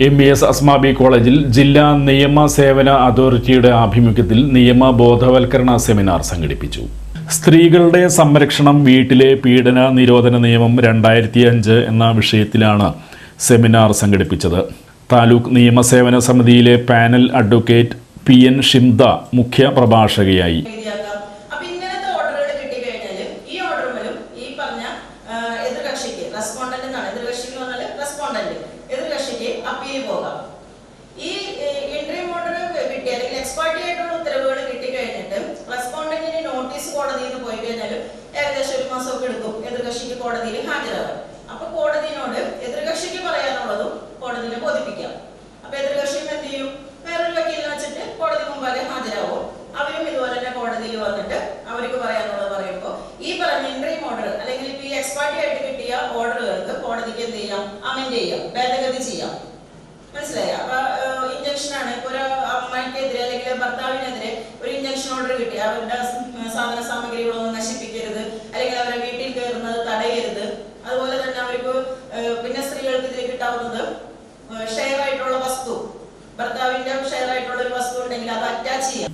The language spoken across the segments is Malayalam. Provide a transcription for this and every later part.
എം ബി എസ് അസ്മാബി കോളേജിൽ ജില്ലാ നിയമ സേവന അതോറിറ്റിയുടെ ആഭിമുഖ്യത്തിൽ നിയമ ബോധവൽക്കരണ സെമിനാർ സംഘടിപ്പിച്ചു. സ്ത്രീകളുടെ സംരക്ഷണം വീട്ടിലെ പീഡന നിരോധന നിയമം രണ്ടായിരത്തി അഞ്ച് എന്ന വിഷയത്തിലാണ് സെമിനാർ സംഘടിപ്പിച്ചത്. താലൂക്ക് നിയമസേവന സമിതിയിലെ panel advocate P N Shimda മുഖ്യ പ്രഭാഷകയായി. റെസ്പോണ്ടന്റ് ഇങ്ങനത്തെ ഓർഡറുകൾ കിട്ടിക്കഴിഞ്ഞാൽ ഈ ഓർഡറുകളും ഈ പറഞ്ഞ ആ, എതിർകക്ഷിക്ക് റെസ്പോണ്ടന്റ് എന്നാണ് എതിർകക്ഷി എന്ന് പറഞ്ഞാൽ റെസ്പോണ്ടന്റ് അപ്പീൽ പോകാം ഈ എൻട്രി ഓർഡർ കിട്ടി അല്ലെങ്കിൽ എക്സ്പേർട്ടി ആയിട്ടുള്ള ഉത്തരവുകൾ കിട്ടിക്കഴിഞ്ഞിട്ട് റെസ്പോണ്ടന്റിന് നോട്ടീസ് കോടതിയിൽ നിന്ന് പോയി കഴിഞ്ഞാലും ഏകദേശം ഒരു മാസമൊക്കെ എടുക്കും എതിർകക്ഷിക്ക് കോടതിയിൽ ഹാജരാകാൻ. അപ്പൊ കോടതിനോട് എതിർകക്ഷിക്ക് പറയാനുള്ളതും കോടതിയിൽ ബോധിപ്പിക്കാം. അപ്പൊ എതിർകക്ഷിയും എന്ത് ചെയ്യും? വേറൊരു വക്കീലിനെ വെച്ചിട്ട് കോടതി മുമ്പാകെ ഹാജരാകും അവരും ഇതുപോലെ തന്നെ കോടതിയിൽ വന്നിട്ട് അവർക്ക് പറയാനുള്ളത് പറയുമ്പോൾ ഈ പറഞ്ഞ ഇൻട്രീം ഓർഡർ അല്ലെങ്കിൽ ഇപ്പൊ ഈ എക്സ്പാർട്ടി ആയിട്ട് കിട്ടിയ ഓർഡറുകൾക്ക് കോടതിക്ക് എന്ത് ചെയ്യാം? അമെൻഡ് ചെയ്യാം. ഭേദഗതി ചെയ്യാം മനസ്സിലായോ അപ്പൊ ഇഞ്ചക്ഷൻ ആണ് ഇപ്പൊ ഒരു അമ്മയ്ക്കെതിരെ അല്ലെങ്കിൽ ഭർത്താവിനെതിരെ ഒരു ഇഞ്ചക്ഷൻ ഓർഡർ കിട്ടി. അവരുടെ സാധന സാമഗ്രികളൊന്നും നശിപ്പിക്കരുത്. അല്ലെങ്കിൽ അവരുടെ വീട്ടിൽ കയറുന്നത് തടയരുത്. അതുപോലെ തന്നെ അവർക്ക് പിന്നെ സ്ത്രീകൾക്ക് ഇതിൽ കിട്ടാവുന്നത് ഷെയർ ആയിട്ടുള്ള വസ്തു.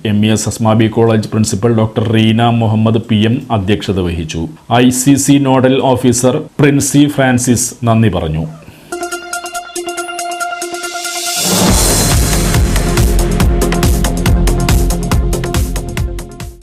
M E S Asmabi college principal doctor Reena Muhammad P. M. അധ്യക്ഷത വഹിച്ചു. I. C. C. Nodal officer Princy Francis നന്ദി പറഞ്ഞു.